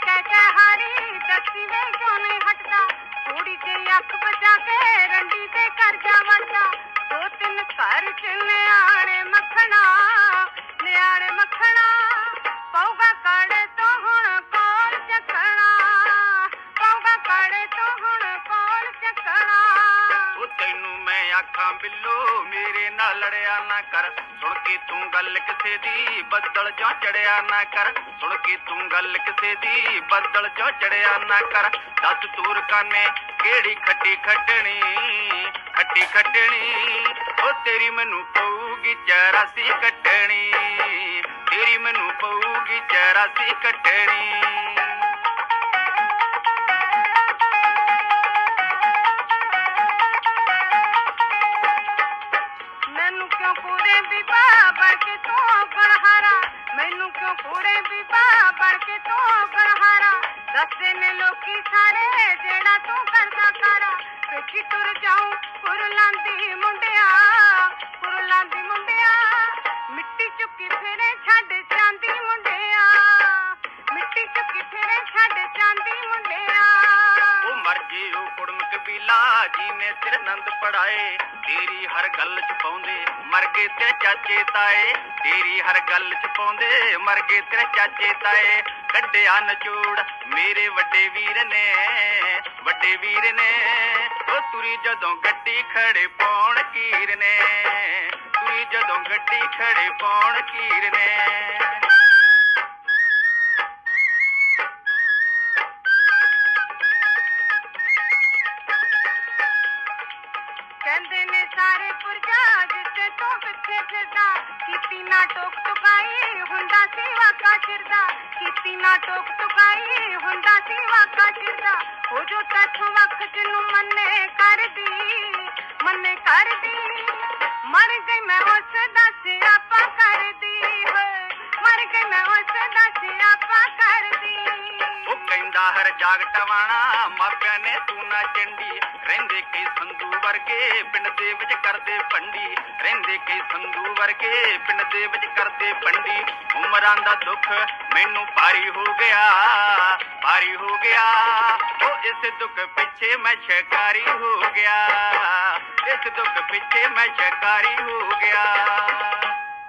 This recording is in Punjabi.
ਹਾਰੀ ਮੈਂ ਕਿਉਂ ਨਹੀਂ ਹਟਦਾ। ਥੋੜੀ ਜਿਹੀ ਅੱਖ ਬਚਾ ਕੇ ਰੰਡੀ ਤੇ ਕਰ ਜਾ ਵੜਦਾ ਦੋ ਤਿੰਨ ਘਰ ਚ ਤੈਨੂੰ ਮੈਂ ਆਖਾਂ, ਬਿੱਲੋ, ਮੇਰੇ ਨਾਲ ਲੜਿਆ ਨਾ ਕਰ। ਸੁਣ ਕੇ ਤੂੰ ਗੱਲ ਕਿਸੇ ਦੀ ਬੱਦਲ ਜੋ ਚੜਿਆ ਨਾ ਕਰ। ਸੁਣ ਕੇ ਤੂੰ ਗੱਲ ਕਿਸੇ ਦੀ ਬੱਦਲ ਜੋ ਚੜਿਆ ਨਾ ਕਰ। ਦੱਸ ਤੂਰ ਕਾਨੇ ਕਿਹੜੀ ਖੱਟੀ ਖੱਟਣੀ ਖੱਟੀ ਖੱਟਣੀ? ਉਹ ਤੇਰੀ ਮੈਨੂੰ ਪਊਗੀ ਚਰਾਸੀ ਕੱਟਣੀ, ਤੇਰੀ ਮੈਨੂੰ ਪਊਗੀ ਚਰਾਸੀ ਕੱਟਣੀ। ਕਿਉਂ ਕੂੜੇ ਬੀਬਾ ਬਣ ਕੇ ਤੂੰ ਗਣਹਾਰਾ ਮੈਨੂੰ ਕਿਉਂ ਕੂੜੇ ਬੀਬਾ ਬਣ ਕੇ ਤੂੰ ਗਣਹਾਰਾ ਦੱਸਦੇ ਨੇ ਲੋਕੀ ਸਾਰੇ ਜਿਹੜਾ ਤੂੰ ਕਰਦਾ ਕਾਰਾ। ਪਿੱਛੇ ਤੁਰ ਜਾਉਂ ਕੁਰਲਾਂ ਦੀ ਮੁੰਡਿਆ ਕੁਰਲਾਂ ਮੁੰਡਿਆ। ਮਿੱਟੀ ਚੁੱਕੀ ਫੇਰੇ ਮਰ ਗਏ ਕੁੜਮ ਕਬੀਲਾ ਜੀ ਨੇ ਤੇਰੇ ਆਨੰਦ ਪੜਾਏ, ਤੇਰੀ ਹਰ ਗੱਲ ਚ ਪਾਉਂਦੇ, ਮਰਗੇ ਤੇ ਚਾਚੇ ਤਾਏ, ਤੇਰੀ ਹਰ ਗੱਲ ਚ ਪਾਉਂਦੇ, ਮਰਗੇ ਤੇਰੇ ਚਾਚੇ ਤਾਏ, ਕੱਢਿਆ ਨਚੋੜ ਮੇਰੇ ਵੱਡੇ ਵੀਰ ਨੇ, ਵੱਡੇ ਵੀਰ ਨੇ ਉਹ ਤੁਰੀ ਜਦੋਂ ਗੱਡੀ ਖੜੇ ਪਾਉਣ ਕੀਰ ਨੇ, ਤੁਰੀ ਜਦੋਂ ਗੱਡੀ ਖੜੇ ਪਾਉਣ ਕੀਰ ਨੇ। ਸਾਰੇ ਪੁਰਜਾ ਜਿੱਤੇ ਤੋਂ ਪਿੱਛੇ ਫਿਰਦਾ। ਕੀਤੀ ਨਾ ਟੋਕ ਟੁਕਾਈ ਹੁੰਦਾ ਸੀ ਵਾਕਾ ਚਿਰਦਾ। ਕੀਤੀ ਨਾ ਟੋਕ ਟੁਕਾਈ ਹੁੰਦਾ ਸੀ ਵਾਕਾ ਚਿਰਦਾ। ਹੋ ਜੋ ਤੈਥੋਂ ਵਖ ਜਿਹਨੂੰ ਮੰਨੇ ਕਰਦੀ ਮੰਨੇ ਕਰਦੀ। ਮਰ ਗਈ ਮੈਂ ਉਸ ਦਾ ਸਿਆਪਾ ਕਰਦੀ ਮਰ ਗਈ ਮੈਂ ਉਸ ਦਾ ਸਿਆਪਾ ਕਰਦੀ। ਉਹ ਕਹਿੰਦਾ, ਹਰ ਜਾਗ ਟਵਾਣਾ ਮਾਪਿਆਂ ਨੇ ਚੰਡੀ, ਰਹਿੰਦੇ ਕਈ ਸੰਧੂ ਵਰਗੇ, ਪਿੰਡ ਦੇ ਵਿੱਚ ਕਰਦੇ ਪੰਡੀ। ਰਹਿੰਦੇ ਕਈ ਸੰਧੂ ਵਰਗੇ, ਪਿੰਡ ਦੇ ਵਿੱਚ ਕਰਦੇ ਪੰਡੀ। ਉਮਰਾਂ ਦਾ ਦੁੱਖ ਮੈਨੂੰ ਭਾਰੀ ਹੋ ਗਿਆ, ਭਾਰੀ ਹੋ ਗਿਆ। ਉਹ ਇਸ ਦੁੱਖ ਪਿੱਛੇ ਮੈਂ ਸ਼ਿਕਾਰੀ ਹੋ ਗਿਆ। ਇਸ ਦੁੱਖ ਪਿੱਛੇ ਮੈਂ ਸ਼ਿਕਾਰੀ ਹੋ ਗਿਆ।